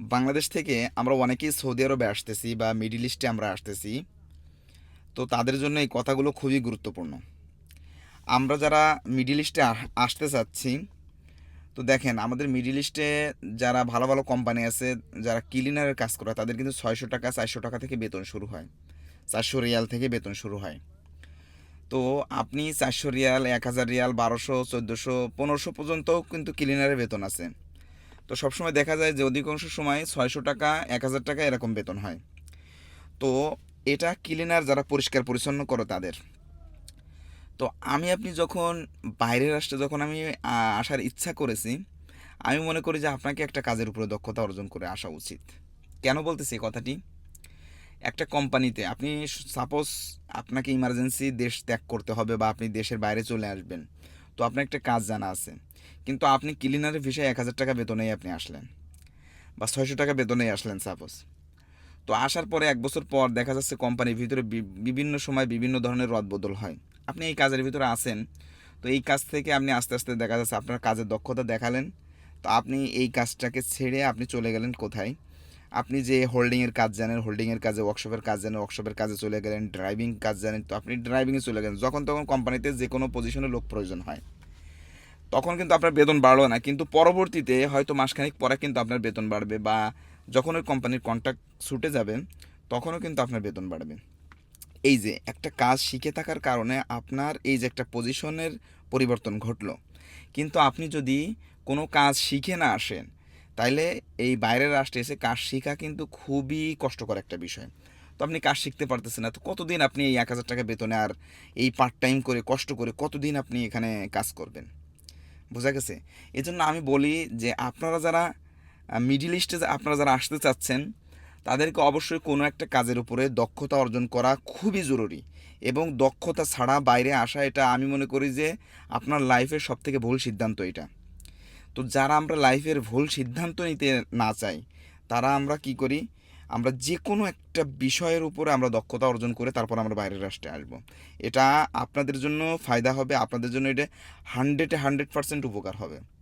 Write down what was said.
বাংলাদেশ থেকে আমরা অনেকেই সৌদি আরবে আসতেছি বা মিডিল ইস্টে আমরা আসতেছি। তো তাদের জন্য এই কথাগুলো খুবই গুরুত্বপূর্ণ। আমরা যারা মিডিল ইস্টে আসতে চাচ্ছি, তো দেখেন আমাদের মিডিল ইস্টে যারা ভালো ভালো কোম্পানি আছে, যারা ক্লিনারের কাজ করে, তাদের কিন্তু ছয়শো টাকা, চারশো টাকা থেকে বেতন শুরু হয়। চারশো রিয়াল থেকে বেতন শুরু হয়। তো আপনি চারশো রিয়াল, এক হাজার রিয়াল, বারোশো, চোদ্দোশো, পনেরোশো পর্যন্তও কিন্তু ক্লিনারের বেতন আছে। তো সবসময় দেখা যায় যে অধিকাংশ সময় ছয়শো টাকা, এক হাজার টাকা এরকম বেতন হয়। তো এটা ক্লিনার যারা পরিষ্কার পরিচ্ছন্ন করে তাদের। তো আমি, আপনি যখন বাইরের রাষ্ট্রে যখন আমি আসার ইচ্ছা করেছি, আমি মনে করি যে আপনাকে একটা কাজের উপরে দক্ষতা অর্জন করে আসা উচিত। কেন বলতেছি কথাটি? একটা কোম্পানিতে আপনি সাপোজ আপনাকে ইমার্জেন্সি দেশ ত্যাগ করতে হবে বা আপনি দেশের বাইরে চলে আসবেন। তো আপনার একটা কাজ জানা আছে। কিন্তু আপনি ক্লিনারের ভিসায় এক হাজার টাকা বেতনেই আপনি আসলেন। বা ছয়শো টাকা বেতনেই আসলেন সাপোজ তো আসার পরে এক বছর পর দেখা যাচ্ছে কোম্পানির ভিতরে বিভিন্ন সময় বিভিন্ন ধরনের রদবদল হয়। আপনি এই কাজের ভিতরে আসেন তো এই কাজ থেকে আপনি আস্তে আস্তে দেখা যাচ্ছে আপনার কাজের দক্ষতা দেখালেন। তো আপনি এই কাজটাকে ছেড়ে আপনি চলে গেলেন কোথায়? আপনি যে হোল্ডিংয়ের কাজ জানেন হোল্ডিংয়ের কাজে ওয়ার্কশপের কাজ জানেন ওয়ার্কশপের কাজে চলে গেলেন ড্রাইভিং কাজ জানেন, তো আপনি ড্রাইভিংয়ে চলে গেলেন। যখন তখন কোম্পানিতে যে কোনো পজিশনে লোক প্রয়োজন হয়। তখন কিন্তু আপনার বেতন বাড়লো না। কিন্তু পরবর্তীতে হয়তো মাসখানেক পরে কিন্তু আপনার বেতন বাড়বে বা যখন ওই কোম্পানির কন্ট্রাক্ট ছুটে যাবে, তখনও কিন্তু আপনার বেতন বাড়বে। এই যে একটা কাজ শিখে থাকার কারণে আপনার এই যে একটা পজিশনের পরিবর্তন ঘটলো। কিন্তু আপনি যদি কোনো কাজ শিখে না আসেন, তাইলে এই বাইরের রাষ্ট্রে এসে কাজ শেখা কিন্তু খুবই কষ্টকর একটা বিষয়। তো আপনি কাজ শিখতে পারতেছেন না, তো কতদিন আপনি এই এক হাজার টাকা বেতনে আর এই পার্ট টাইম করে, কষ্ট করে কতদিন আপনি এখানে কাজ করবেন? বোঝা গেছে? এজন্য আমি বলি যে আপনারা যারা মিডিল ইস্টে আপনারা যারা আসতে চাচ্ছেন, তাদেরকে অবশ্যই কোনো একটা কাজের উপরে দক্ষতা অর্জন করা খুবই জরুরি। এবং দক্ষতা ছাড়া বাইরে আসা এটা আমি মনে করি যে আপনার লাইফের সব থেকে ভুল সিদ্ধান্ত এটা। তো যারা আমরা লাইফের ভুল সিদ্ধান্ত নিতে না চাই, তারা আমরা কি করি? আমরা যে কোনো একটা বিষয়ের উপরে আমরা দক্ষতা অর্জন করে তারপর আমরা বাইরের রাষ্ট্রে আসব। এটা আপনাদের জন্য ফায়দা হবে, আপনাদের জন্য এটা হান্ড্রেডে হান্ড্রেড পার্সেন্ট উপকার হবে।